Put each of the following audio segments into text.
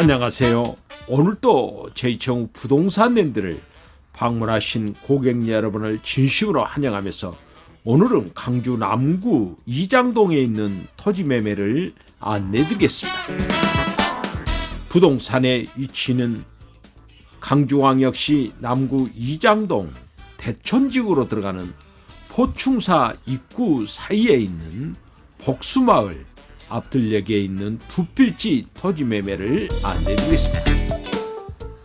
안녕하세요. 오늘도 제이청 부동산 랜드를 방문하신 고객 여러분을 진심으로 환영하면서 오늘은 강주 남구 이장동에 있는 토지 매매를 안내드리겠습니다. 부동산의 위치는 강주광역시 남구 이장동 대천지구로 들어가는 포충사 입구 사이에 있는 복수마을 앞들역에 있는 두 필지 토지 매매를 안내드리겠습니다.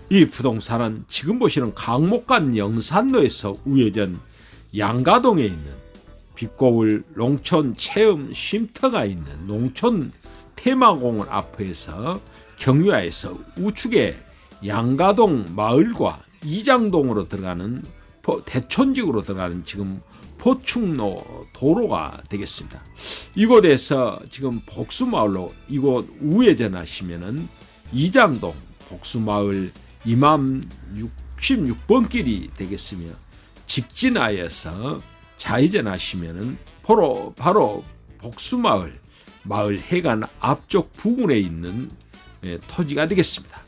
이 부동산은 지금 보시는 강목간 영산로에서 우회전 양가동에 있는 빛고울 농촌 체험 쉼터가 있는 농촌 테마공원 앞에서 경유하에서 우측에 양가동 마을과 이장동으로 들어가는 포- 대촌지구로 들어가는 지금 포충로 도로가 되겠습니다. 이곳에서 지금 복수마을로 이곳 우회전하시면은 이장동 복수마을 이맘 66번 길이 되겠으며 직진하여서 좌회전하시면은 바로 바로 복수마을 마을 해관 앞쪽 부근에 있는 예, 토지가 되겠습니다.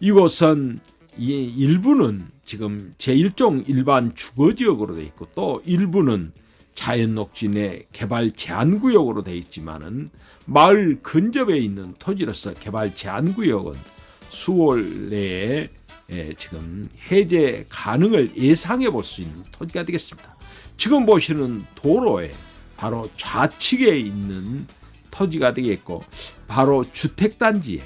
이곳은 이 일부는 지금 제1종 일반 주거지역으로 되어 있고 또 일부는 자연녹지 내 개발 제한구역으로 되어 있지만은 마을 근접에 있는 토지로서 개발 제한구역은 수월 내에 예, 지금 해제 가능을 예상해 볼 수 있는 토지가 되겠습니다. 지금 보시는 도로에 바로 좌측에 있는 토지가 되겠고 바로 주택단지에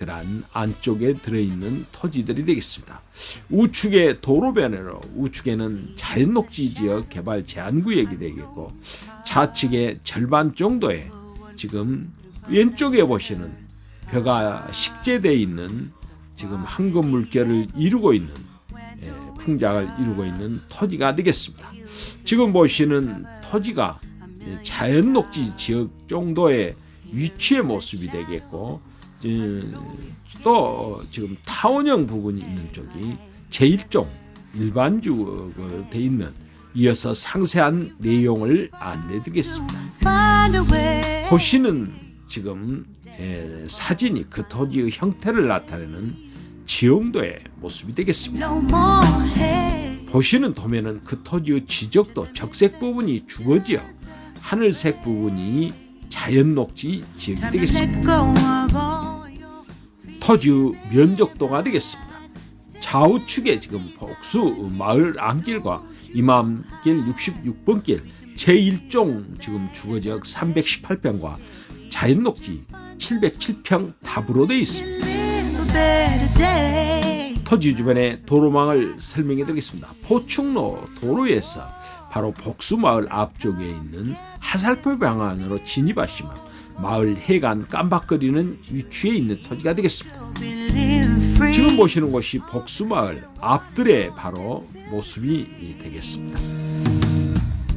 그러한 안쪽에 들어있는 토지들이 되겠습니다. 우측에 도로변으로 우측에는 자연녹지 지역 개발 제한구역이 되겠고 좌측에 절반 정도의 지금 왼쪽에 보시는 벼가 식재되어 있는 지금 황금 물결을 이루고 있는 예, 풍작을 이루고 있는 토지가 되겠습니다. 지금 보시는 토지가 예, 자연녹지 지역 정도의 위치의 모습이 되겠고 음, 또 지금 타원형 부분이 있는 쪽이 제1종 일반주로 돼 있는 이어서 상세한 내용을 안내드리겠습니다. 보시는 지금 에, 사진이 그 토지의 형태를 나타내는 지형도의 모습이 되겠습니다. 보시는 도면은 그 토지의 지적도 적색 부분이 주거지역, 하늘색 부분이 자연 녹지 지역이 Time to 되겠습니다. 토지의 면적 도가 되겠습니다. 좌우측에 지금 복수 마을 안길과 이맘길 66번 길 제1종 지금 주거지역 318평과 자연녹지 707평 답으로 되어 있습니다. 토지 주변의 도로망을 설명해 드리겠습니다. 포충로 도로에서 바로 복수마을 앞쪽에 있는 하살포 방안으로 진입하시면 마을 해관 깜박거리는 위치에 있는 토지가 되겠습니다. 지금 보시는 곳이 복수마을 앞들의 바로 모습이 되겠습니다.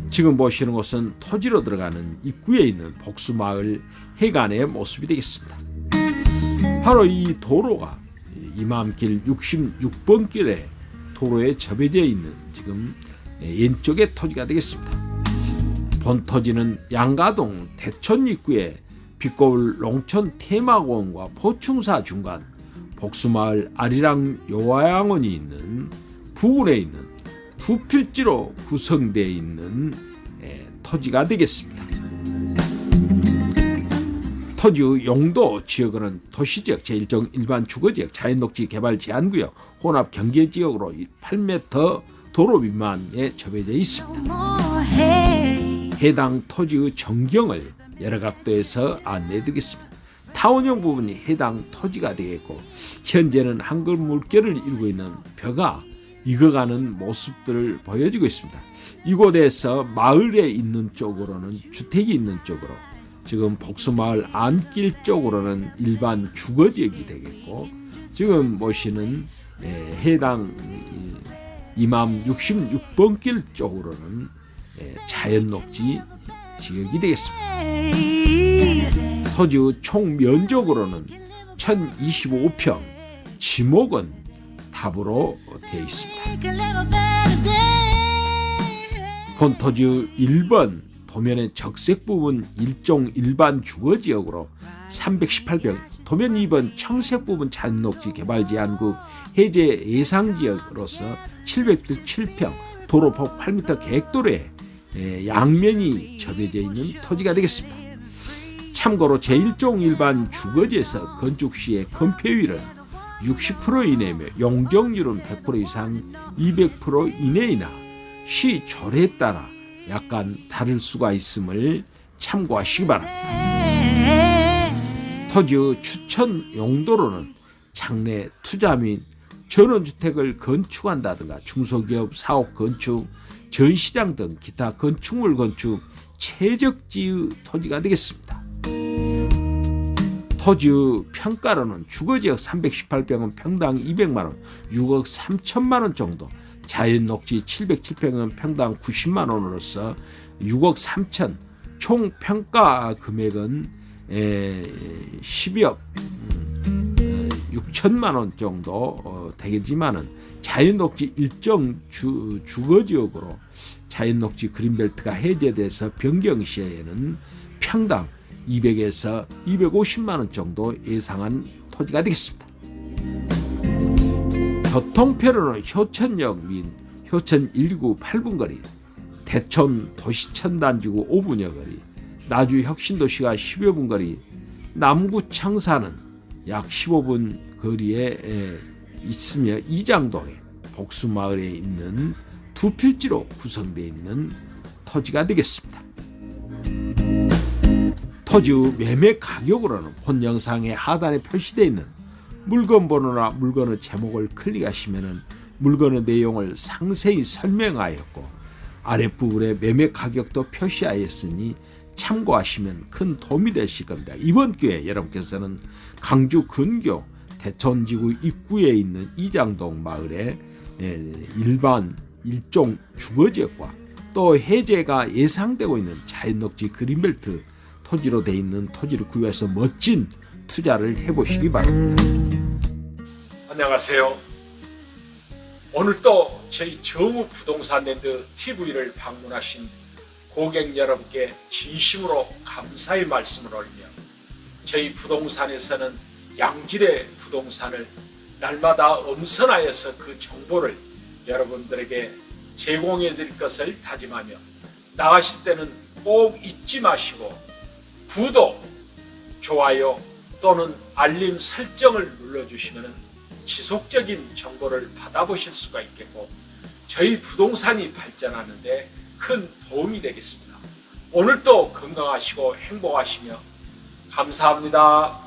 지금 보시는 곳은 토지로 들어가는 입구에 있는 복수마을 해관의 모습이 되겠습니다. 바로 이 도로가 이맘길 66번 길에 도로에 접해져 있는 지금 왼쪽의 토지가 되겠습니다. 본 토지는 양가동 대천 입구에 빛거울 농촌 테마공원과 포충사 중간 복수마을 아리랑 요화양원이 있는 부근에 있는 두 필지로 구성되어 있는 에, 토지가 되겠습니다. 토지의 용도 지역은 도시지역 제1종 일반 주거지역 자연녹지 개발 제한구역 혼합 경계지역으로 8m 도로 미만에 접해져 있습니다. 해당 토지의 전경을 여러 각도에서 안내드리겠습니다. 타원형 부분이 해당 토지가 되겠고 현재는 한글 물결을 이루고 있는 벼가 익어가는 모습들을 보여주고 있습니다. 이곳에서 마을에 있는 쪽으로는 주택이 있는 쪽으로 지금 복수마을 안길 쪽으로는 일반 주거지역이 되겠고 지금 보시는 예, 해당 이- 이맘 66번 길 쪽으로는 예, 자연 녹지 지역이 되겠습니다. 토지의 총 면적으로는 1025평, 지목은 답으로 되어 있습니다. Make a little better day. 본 토지의 1번 도면의 적색 부분 일종 일반 주거 지역으로 318평 도면 2번 청색 부분 잔녹지 개발 제한국 해제 예상 지역으로서 707평 도로폭 8m 객도로에 에, 양면이 접해져 있는 토지가 되겠습니다. 참고로 제1종 일반 주거지에서 건축 시의 건폐율은 60% 이내며 용적률은 100% 이상 200% 이내이나 시 조례에 따라 약간 다를 수가 있음을 참고하시기 바랍니다. 토지의 추천 용도로는 장래 투자 및 전원주택을 건축한다든가 중소기업 사업 건축, 전시장 등 기타 건축물 건축 최적지의 토지가 되겠습니다. 토지의 평가로는 주거지역 318평은 평당 200만 원, 6억 3천만 원 정도, 자연녹지 707평은 평당 90만 원으로서 6억 3천, 총 평가 금액은 에, 10억 6천만 원 정도 어, 되겠지만은 자연녹지 일정 주, 주거 지역으로 자연녹지 그린벨트가 해제돼서 변경 시에는 평당 200에서 250만 원 정도 예상한 토지가 되겠습니다. 교통표로는 효천역 및 효천 119 8분 거리, 대천 도시천단지구 5분여 거리, 나주 혁신도시가 10여 분 거리, 남구 청사는 약 15분 거리에 에, 있으며 이장동에 복수마을에 있는 두 필지로 구성되어 있는 토지가 되겠습니다. 토지 매매 가격으로는 본 영상의 하단에 표시되어 있는 물건 번호나 물건의 제목을 클릭하시면 물건의 내용을 상세히 설명하였고 아랫부분에 매매 가격도 표시하였으니 참고하시면 큰 도움이 되실 겁니다. 이번 기회에 여러분께서는 강주 근교 대천지구 입구에 있는 이장동 마을의 예, 일반 일종 주거지역과 또 해제가 예상되고 있는 자연녹지 그린벨트 토지로 돼 있는 토지를 구해서 멋진 투자를 해보시기 바랍니다. 안녕하세요. 오늘 또 저희 정우 부동산 랜드 TV를 방문하신 고객 여러분께 진심으로 감사의 말씀을 올리며 저희 부동산에서는 양질의 부동산을 날마다 엄선하여서 그 정보를 여러분들에게 제공해 드릴 것을 다짐하며 나가실 때는 꼭 잊지 마시고 구독, 좋아요 또는 알림 설정을 눌러주시면 지속적인 정보를 받아보실 수가 있겠고 저희 부동산이 발전하는데 큰 도움이 되겠습니다. 오늘도 건강하시고 행복하시며 감사합니다.